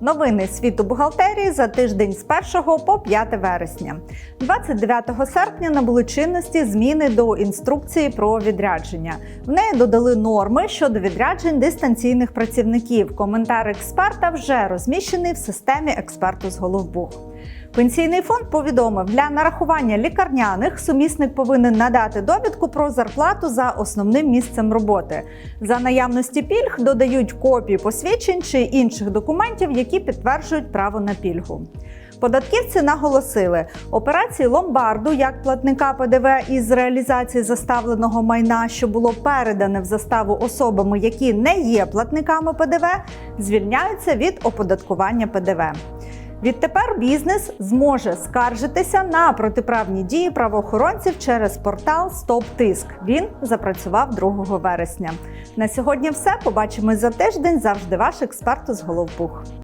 Новини світу бухгалтерії за тиждень з 1 по 5 вересня. 29 серпня набули чинності зміни до інструкції про відрядження. В неї додали норми щодо відряджень дистанційних працівників. Коментар експерта вже розміщений в системі експерту з Головбух. Пенсійний фонд повідомив, для нарахування лікарняних сумісник повинен надати довідку про зарплату за основним місцем роботи. За наявності пільг додають копії посвідчень чи інших документів, які підтверджують право на пільгу. Податківці наголосили, операції ломбарду як платника ПДВ із реалізації заставленого майна, що було передане в заставу особами, які не є платниками ПДВ, звільняються від оподаткування ПДВ. Відтепер бізнес зможе скаржитися на протиправні дії правоохоронців через портал Стоп Тиск. Він запрацював 2 вересня. На сьогодні все. Побачимось за тиждень. Завжди ваш експерт з Головбух.